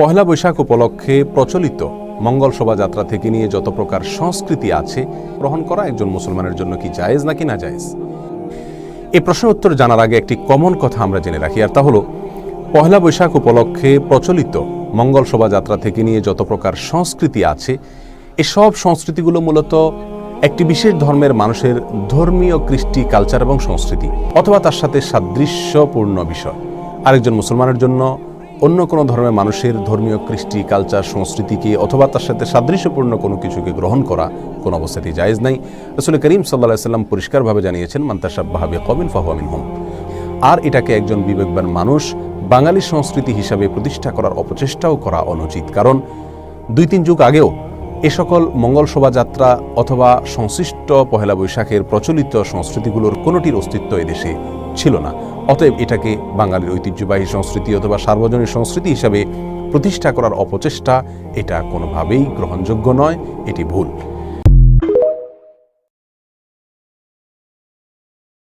পহেলা বৈশাখ উপলক্ষে প্রচলিত মঙ্গল শোভাযাত্রা থেকে নিয়ে যত প্রকার সংস্কৃতি আছে, গ্রহণ করা একজন মুসলমানের জন্য কি জায়েজ নাকি না জায়েজ? এই প্রশ্নের উত্তর জানার আগে একটি কমন কথা আমরা জেনে রাখি, আর তা হলো, পহেলা বৈশাখ উপলক্ষে প্রচলিত মঙ্গল শোভাযাত্রা থেকে নিয়ে যত প্রকার সংস্কৃতি আছে, এসব সংস্কৃতিগুলো মূলত একটি বিশেষ ধর্মের মানুষের ধর্মীয়, কৃষ্টি, কালচার এবং সংস্কৃতি, অথবা তার সাথে সাদৃশ্যপূর্ণ বিষয়। আরেকজন মুসলমানের জন্য অন্য কোনো ধর্মের মানুষের ধর্মীয় কৃষ্টি কালচার সংস্কৃতিকে অথবা তার সাথে সাদৃশ্যপূর্ণ কোনো কিছুকে গ্রহণ করা কোনো অবস্থাতেই জায়েজ নাই। আসলে করিম সাল্লাহ সাল্লাম পরিষ্কারভাবে জানিয়েছেন মান্তাসাবাহাবে কমিন ফাহমিন হোম আর এটাকে একজন বিবেকবান মানুষ বাঙালি সংস্কৃতি হিসাবে প্রতিষ্ঠা করার অপচেষ্টাও করা অনুচিত। কারণ দুই তিন যুগ আগেও এ সকল মঙ্গল শোভাযাত্রা অথবা সংশ্লিষ্ট পহেলা বৈশাখের প্রচলিত সংস্কৃতিগুলোর কোনোটির অস্তিত্ব এদেশে ছিল না। অতএব এটাকে বাঙালির ঐতিহ্যবাহী সংস্কৃতি অথবা সার্বজনীন সংস্কৃতি হিসাবে প্রতিষ্ঠা করার অপচেষ্টা এটা কোনোভাবেই গ্রহণযোগ্য নয়, এটি ভুল।